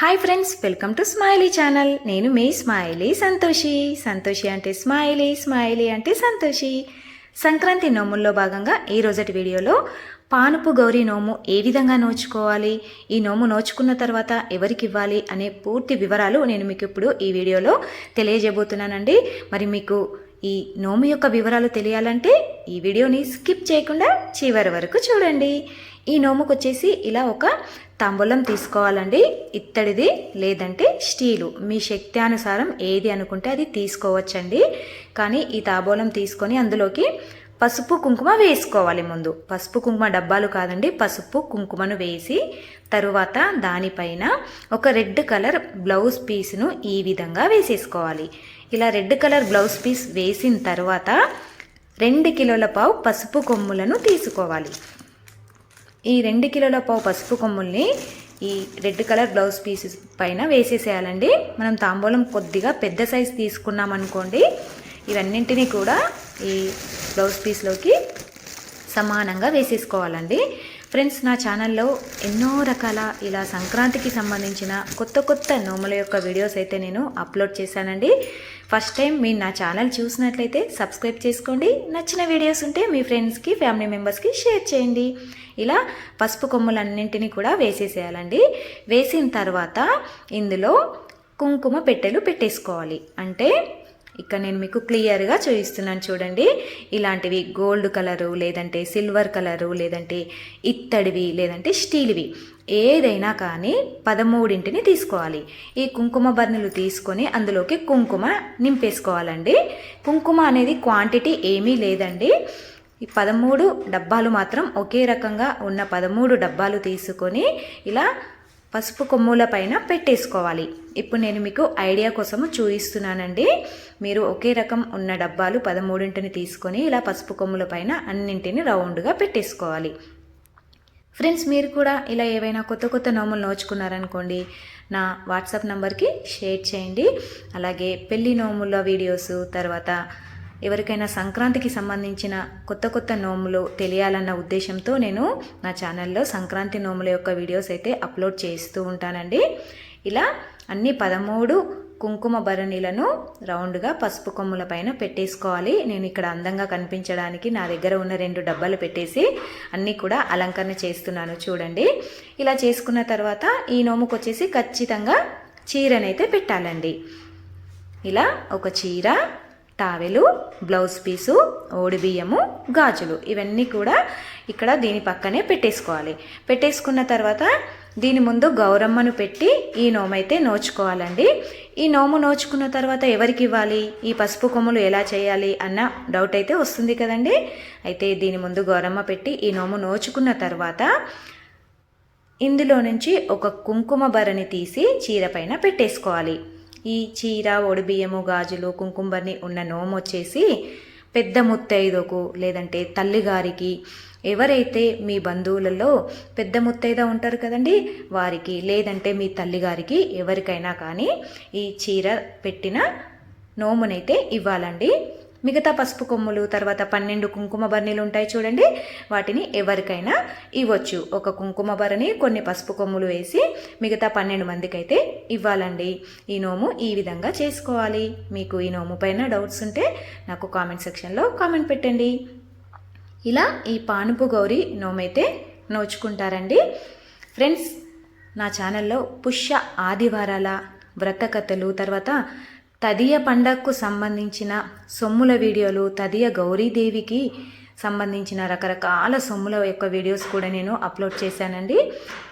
Hi friends welcome to smiley channel నేను మీ smiley Santoshi. Santoshi అంటే స్మైలీ స్మైలీ అంటే సంతోషి. సంక్రాంతి నోముల్లో భాగంగా ఈ రోజటి వీడియోలో పానుపు గౌరీ నోము ఏ విధంగా నోచుకోవాలి ఈ నోము నోచుకున్న తర్వాత ఎవరికి ఇవ్వాలి అనే పూర్తి వివరాలు నేను మీకు ఇప్పుడు ఈ వీడియోలో తెలియజేయబోతున్నానండి. మరి మీకు ఈ నోము యొక్క వివరాలు తెలియాలంటే ఈ వీడియోని స్కిప్ చేయకుండా చివరి వరకు చూడండి. ఈ నోముకు వచ్చేసి ఇలా ఒక తాంబూలం తీసుకోవాలండి. ఇత్తడిది లేదంటే స్టీలు. మీ శక్తి అనుసారం ఏది అనుకుంటే అది తీసుకోవచ్చండి. కానీ ఈ తాంబూలం తీసుకొని అందులోకి పసుపు కుంకుమ వేసుకోవాలి ముందు. పసుపు కుంకుమ డబ్బాలు కాదండి పసుపు కుంకుమను వేసి తరువాత దానిపైన ఒక రెడ్ కలర్ బ్లౌజ్ పీస్ను ఈ విధంగా వేసేసుకోవాలి. ఇలా రెడ్ కలర్ బ్లౌజ్ పీస్ వేసిన తర్వాత రెండు కిలోల పావు పసుపు కొమ్ములను తీసుకోవాలి. ఈ రెండు కిలోల పావు పసుపు కొమ్ముల్ని ఈ రెడ్ కలర్ బ్లౌజ్ పీసెస్ పైన వేసేసేయాలండి. మనం తాంబూలం కొద్దిగా పెద్ద సైజు తీసుకున్నాం అనుకోండి ఇవన్నింటినీ కూడా ఈ బ్లౌజ్ పీస్లోకి సమానంగా వేసేసుకోవాలండి. ఫ్రెండ్స్ నా ఛానల్లో ఎన్నో రకాల ఇలా సంక్రాంతికి సంబంధించిన కొత్త కొత్త నోముల యొక్క వీడియోస్ అయితే నేను అప్లోడ్ చేశానండి. ఫస్ట్ టైం మీరు నా ఛానల్ చూసినట్లయితే సబ్స్క్రైబ్ చేసుకోండి. నచ్చిన వీడియోస్ ఉంటే మీ ఫ్రెండ్స్కి ఫ్యామిలీ మెంబర్స్కి షేర్ చేయండి. ఇలా పసుపు కొమ్ములన్నింటినీ కూడా వేసేసేయాలండి. వేసిన తర్వాత ఇందులో కుంకుమ పెట్టెలు పెట్టేసుకోవాలి. అంటే ఇక్కడ నేను మీకు క్లియర్గా చూపిస్తున్నాను చూడండి. ఇలాంటివి గోల్డ్ కలరు లేదంటే సిల్వర్ కలరు లేదంటే ఇత్తడివి లేదంటే స్టీల్వి. ఏదైనా కానీ పదమూడింటిని తీసుకోవాలి. ఈ కుంకుమ బర్ణులు తీసుకొని అందులోకి కుంకుమ నింపేసుకోవాలండి. కుంకుమ అనేది క్వాంటిటీ ఏమీ లేదండి. ఈ పదమూడు డబ్బాలు మాత్రం ఒకే రకంగా ఉన్న పదమూడు డబ్బాలు తీసుకొని ఇలా పసుపు కొమ్ముల పైన పెట్టేసుకోవాలి. ఇప్పుడు నేను మీకు ఐడియా కోసము చూపిస్తున్నానండి మీరు ఒకే రకం ఉన్న డబ్బాలు పదమూడింటిని తీసుకొని ఇలా పసుపు కొమ్ముల పైన అన్నింటిని రౌండ్గా పెట్టేసుకోవాలి. ఫ్రెండ్స్ మీరు కూడా ఇలా ఏవైనా కొత్త కొత్త నోములు నోచుకున్నారనుకోండి నా వాట్సాప్ నంబర్కి షేర్ చేయండి. అలాగే పెళ్ళి నోముల వీడియోస్ తర్వాత ఎవరికైనా సంక్రాంతికి సంబంధించిన కొత్త కొత్త నోములు తెలియాలన్న ఉద్దేశంతో నేను నా ఛానల్లో సంక్రాంతి నోముల యొక్క వీడియోస్ అయితే అప్లోడ్ చేస్తూ ఉంటానండి. ఇలా అన్ని పదమూడు కుంకుమ భరణిలను రౌండ్గా పసుపు కొమ్ముల పైన పెట్టేసుకోవాలి. నేను ఇక్కడ అందంగా కనిపించడానికి నా దగ్గర ఉన్న రెండు డబ్బాలు పెట్టేసి అన్నీ కూడా అలంకరణ చేస్తున్నాను చూడండి. ఇలా చేసుకున్న తర్వాత ఈ నోముకు వచ్చేసి ఖచ్చితంగా చీరనైతే పెట్టాలండి. ఇలా ఒక చీర టావెలు బ్లౌజ్ పీసు బియ్యము గాజులు. ఇవన్నీ కూడా ఇక్కడ దీని పక్కనే పెట్టేసుకోవాలి. పెట్టేసుకున్న తర్వాత దీని ముందు గౌరమ్మను పెట్టి ఈ నోమైతే నోచుకోవాలండి. ఈ నోము నోచుకున్న తర్వాత ఎవరికి ఇవ్వాలి? ఈ పసుపు కొమ్ములు ఎలా చేయాలి అన్న డౌట్ అయితే వస్తుంది కదండి. అయితే దీని ముందు గౌరమ్మ పెట్టి ఈ నోము నోచుకున్న తర్వాత ఇందులో నుంచి ఒక కుంకుమ భరణి తీసి చీర పైన పెట్టేసుకోవాలి. ఈ చీర ఒడిబియ్యము గాజులు కుంకుంబర్ని ఉన్న నోము వచ్చేసి పెద్ద ముత్తైదుకు లేదంటే తల్లిగారికి ఎవరైతే మీ బంధువులలో పెద్ద ముత్తైద ఉంటారు కదండి వారికి లేదంటే మీ తల్లిగారికి ఎవరికైనా కానీ ఈ చీర పెట్టిన నోమునైతే ఇవ్వాలండి. మిగతా పసుపు కొమ్ములు తర్వాత పన్నెండు కుంకుమ బర్నీలు ఉంటాయి చూడండి. వాటిని ఎవరికైనా ఇవ్వచ్చు. ఒక కుంకుమ బర్ని కొన్ని పసుపు కొమ్ములు వేసి మిగతా పన్నెండు మందికి అయితే ఇవ్వాలండి. ఈ నోము ఈ విధంగా చేసుకోవాలి. మీకు ఈ నోము పైన డౌట్స్ ఉంటే నాకు కామెంట్ సెక్షన్లో కామెంట్ పెట్టండి. ఇలా ఈ పానుపు గౌరి నోమైతే నోచుకుంటారండి. ఫ్రెండ్స్ నా ఛానల్లో పుష్య ఆదివారాల వ్రత కథలు తర్వాత తదియ పండగకు సంబంధించిన సొమ్ముల వీడియోలు తదియ గౌరీదేవికి సంబంధించిన రకరకాల సొమ్ముల యొక్క వీడియోస్ కూడా నేను అప్లోడ్ చేశానండి.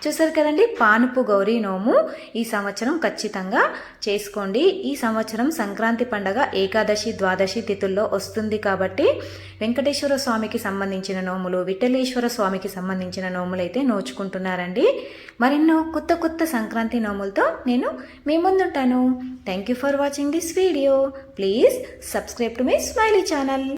చూసారు కదండి? పానుపు గౌరీ నోము ఈ సంవత్సరం ఖచ్చితంగా చేసుకోండి. ఈ సంవత్సరం సంక్రాంతి పండగ ఏకాదశి ద్వాదశి తిథుల్లో వస్తుంది కాబట్టి వెంకటేశ్వర స్వామికి సంబంధించిన నోములు విఠలేశ్వర స్వామికి సంబంధించిన నోములు అయితే నోచుకుంటున్నారండి. మరెన్నో కొత్త కొత్త సంక్రాంతి నోములతో నేను మీ ముందుంటాను. Thank you for watching this video please subscribe to my smiley channel